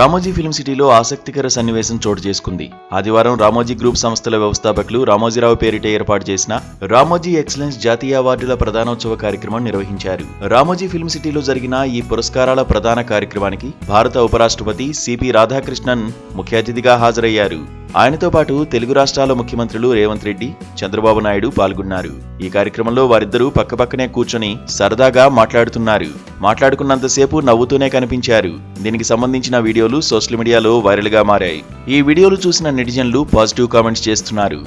Ramoji film సిటీలో ఆసక్తికర సన్నివేశం చోటు చేసుకుంది. ఆదివారం రామోజీ గ్రూప్ సంస్థల వ్యవస్థాపకులు రామోజీరావు పేరిట ఏర్పాటు చేసిన రామోజీ ఎక్సలెన్స్ జాతీయ అవార్డుల ప్రధానోత్సవ కార్యక్రమం నిర్వహించారు. రామోజీ ఫిల్మ్ సిటీలో జరిగిన ఈ పురస్కారాల ప్రధాన కార్యక్రమానికి భారత ఉపరాష్ట్రపతి సిపి రాధాకృష్ణన్ ముఖ్య అతిథిగా హాజరయ్యారు. ఆయనతో పాటు తెలుగు రాష్ట్రాల ముఖ్యమంత్రులు రేవంత్ రెడ్డి చంద్రబాబు నాయుడు పాల్గొన్నారు. ఈ కార్యక్రమంలో వారిద్దరూ పక్కపక్కనే కూర్చొని సరదాగా మాట్లాడుతున్నారు. మాట్లాడుకున్నంతసేపు నవ్వుతూనే కనిపించారు. దీనికి సంబంధించిన వీడియోలు సోషల్ మీడియాలో వైరల్గా మారాయి. ఈ వీడియోలు చూసిన నెటిజన్లు పాజిటివ్ కామెంట్స్ చేస్తున్నారు.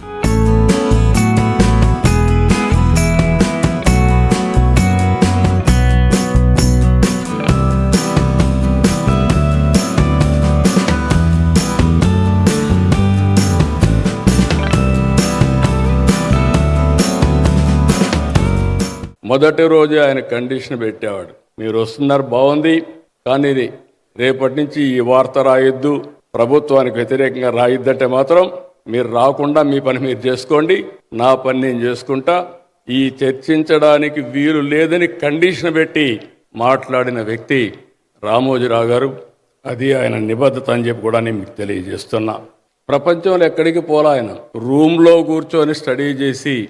మొదటి రోజు ఆయన కండిషన్ పెట్టేవాడు. మీరు వస్తున్నారు బాగుంది కానీ ఇది రేపటి నుంచి ఈ వార్త రాయొద్దు ప్రభుత్వానికి వ్యతిరేకంగా రాయొద్దంటే మాత్రం మీరు రాకుండా మీ పని మీరు చేసుకోండి నా పని నేను చేసుకుంటా. ఈ చర్చించడానికి వీలు లేదని కండిషన్ పెట్టి మాట్లాడిన వ్యక్తి రామోజీరావు గారు అది ఆయన నిబద్ధత అని చెప్పి కూడా నేను మీకు తెలియజేస్తున్నా. ప్రపంచంలో ఎక్కడికి పోలా ఆయన? రూమ్లో కూర్చొని స్టడీ చేసి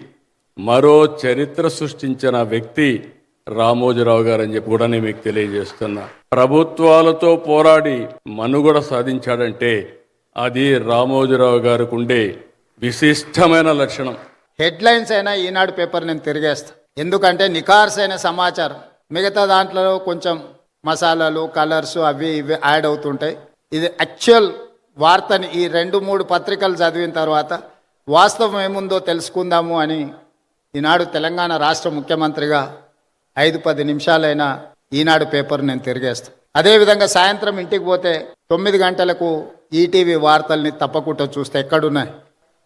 మరో చరిత్ర సృష్టించిన వ్యక్తి రామోజీరావు గారు అని చెప్పి కూడా నేను మీకు తెలియజేస్తున్నా. ప్రభుత్వాలతో పోరాడి మనుగడ సాధించాడంటే అది రామోజీరావు గారికి ఉండే విశిష్టమైన లక్షణం. హెడ్లైన్స్ అయినా ఈనాడు పేపర్ నేను తిరిగేస్తా. ఎందుకంటే నికార్స్ అయిన సమాచారం. మిగతా దాంట్లో కొంచెం మసాలాలు కలర్స్ అవి ఇవి యాడ్ అవుతుంటాయి. ఇది యాక్చువల్ వార్తని ఈ రెండు మూడు పత్రికలు చదివిన తర్వాత వాస్తవం ఏముందో తెలుసుకుందాము అని ఈనాడు తెలంగాణ రాష్ట్ర ముఖ్యమంత్రిగా ఐదు పది నిమిషాలైనా ఈనాడు పేపర్ నేను తిరిగేస్తాను అదేవిధంగా సాయంత్రం ఇంటికి పోతే తొమ్మిది గంటలకు ఈటీవీ వార్తల్ని తప్పకుండా చూస్తే ఎక్కడున్నాయి?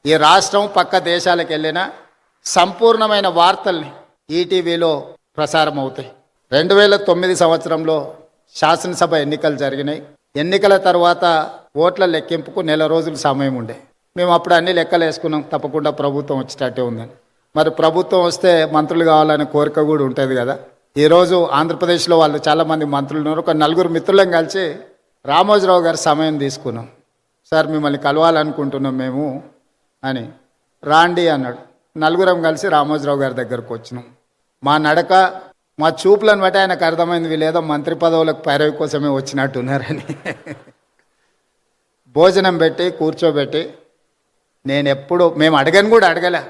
ఈ రాష్ట్రం పక్క దేశాలకు వెళ్ళిన సంపూర్ణమైన వార్తల్ని ఈటీవీలో ప్రసారం అవుతాయి. రెండు వేల తొమ్మిది సంవత్సరంలో శాసనసభ ఎన్నికలు జరిగినాయి. ఎన్నికల తర్వాత ఓట్ల లెక్కింపుకు నెల రోజులు సమయం ఉండే. మేము అప్పుడు అన్ని లెక్కలు వేసుకున్నాం తప్పకుండా ప్రభుత్వం వచ్చేటట్టే ఉందని. మరి ప్రభుత్వం వస్తే మంత్రులు కావాలనే కోరిక కూడా ఉంటుంది కదా. ఈరోజు ఆంధ్రప్రదేశ్లో వాళ్ళు చాలామంది మంత్రులు ఉన్నారు. ఒక నలుగురు మిత్రులను కలిసి రామోజీరావు గారి సమయం తీసుకున్నాం. సార్ మిమ్మల్ని కలవాలనుకుంటున్నాం మేము అని. రాండి అన్నాడు. నలుగురం కలిసి రామోజీరావు గారి దగ్గరకు వచ్చినాం. మా నడక మా చూపులను బట్టి ఆయనకు అర్థమైంది వీళ్ళేదో మంత్రి పదవులకు పైరవి కోసమే వచ్చినట్టున్నారని భోజనం పెట్టి కూర్చోబెట్టి నేను ఎప్పుడు మేము అడగని కూడా అడగలే.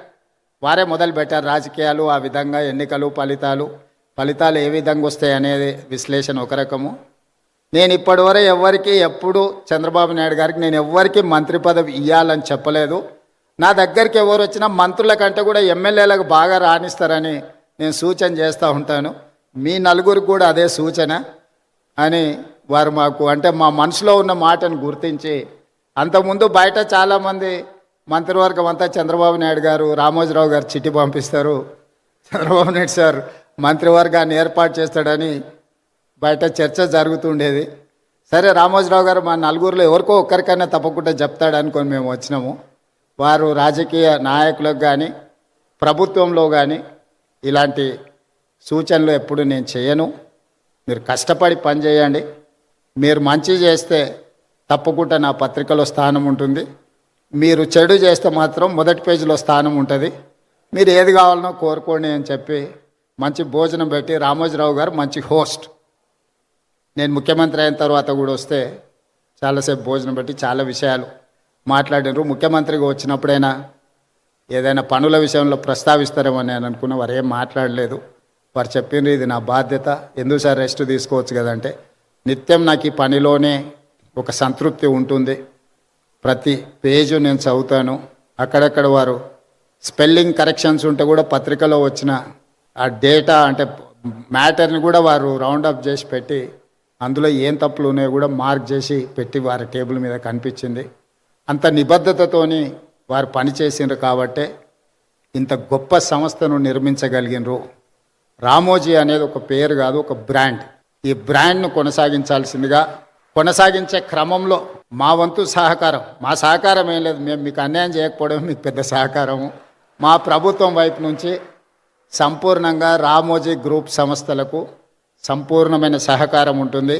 వారే మొదలు పెట్టారు. రాజకీయాలు ఆ విధంగా ఎన్నికలు ఫలితాలు. ఫలితాలు ఏ విధంగా వస్తాయి అనేది విశ్లేషణ ఒక రకము. నేను ఇప్పటివరకు ఎవరికి ఎప్పుడు చంద్రబాబు నాయుడు గారికి నేను ఎవ్వరికి మంత్రి పదవి ఇవ్వాలని చెప్పలేదు. నా దగ్గరికి ఎవరు వచ్చినా మంత్రుల కంటే కూడా ఎమ్మెల్యేలకు బాగా రాణిస్తారని నేను సూచన చేస్తూ ఉంటాను. మీ నలుగురికి కూడా అదే సూచన అని వారు మాకు అంటే మా మనసులో ఉన్న మాటను గుర్తించి అంతకుముందు బయట చాలామంది మంత్రివర్గం అంతా చంద్రబాబు నాయుడు గారు రామోజీరావు గారు చిట్టి పంపిస్తారు. చంద్రబాబు నాయుడు సార్ మంత్రివర్గాన్ని ఏర్పాటు చేస్తాడని బయట చర్చ జరుగుతుండేది. సరే రామోజీరావు గారు మా నలుగురిలో ఎవరికో ఒక్కరికైనా తప్పకుండా చెప్తాడు అనుకొని మేము వచ్చినాము. వారు రాజకీయ నాయకులకు కానీ ప్రభుత్వంలో కానీ ఇలాంటి సూచనలు ఎప్పుడు నేను చేయను. మీరు కష్టపడి పని చేయండి మీరు మంచి చేస్తే తప్పకుండా నా పత్రికలో స్థానం ఉంటుంది. మీరు చెడు చేస్తే మాత్రం మొదటి పేజీలో స్థానం ఉంటుంది. మీరు ఏది కావాలనో కోరుకోండి అని చెప్పి మంచి భోజనం పెట్టి రామోజీరావు గారు మంచి హోస్ట్. నేను ముఖ్యమంత్రి అయిన తర్వాత కూడా వస్తే చాలాసేపు భోజనం పెట్టి చాలా విషయాలు మాట్లాడినారు. ముఖ్యమంత్రిగా వచ్చినప్పుడైనా ఏదైనా పనుల విషయంలో ప్రస్తావిస్తారేమో నేను అనుకున్న వారు ఏం మాట్లాడలేదు. వారు చెప్పిండ్రు ఇది నా బాధ్యత ఎందుకు సార్ రెస్ట్ తీసుకోవచ్చు కదంటే నిత్యం నాకు ఈ పనిలోనే ఒక సంతృప్తి ఉంటుంది. ప్రతి పేజు నేను చదువుతాను. అక్కడక్కడ వారు స్పెల్లింగ్ కరెక్షన్స్ ఉంటే కూడా పత్రికలో వచ్చిన ఆ డేటా అంటే మ్యాటర్ని కూడా వారు రౌండ్ అప్ చేసి పెట్టి అందులో ఏం తప్పులు ఉన్నాయో కూడా మార్క్ చేసి పెట్టి వారి టేబుల్ మీద కనిపించింది. అంత నిబద్ధతతోని వారు పనిచేసిండ్రు కాబట్టే ఇంత గొప్ప సంస్థను నిర్మించగలిగినరు రామోజీ అనేది ఒక పేరు కాదు ఒక బ్రాండ్. ఈ బ్రాండ్ను కొనసాగించాల్సిందిగా కొనసాగించే క్రమంలో మా వంతు సహకారం. మా సహకారం ఏం లేదు. మేము మీకు అన్యాయం చేయకపోవడం మీకు పెద్ద సహకారము. మా ప్రభుత్వం వైపు నుంచి సంపూర్ణంగా రామోజీ గ్రూప్ సంస్థలకు సంపూర్ణమైన సహకారం ఉంటుంది.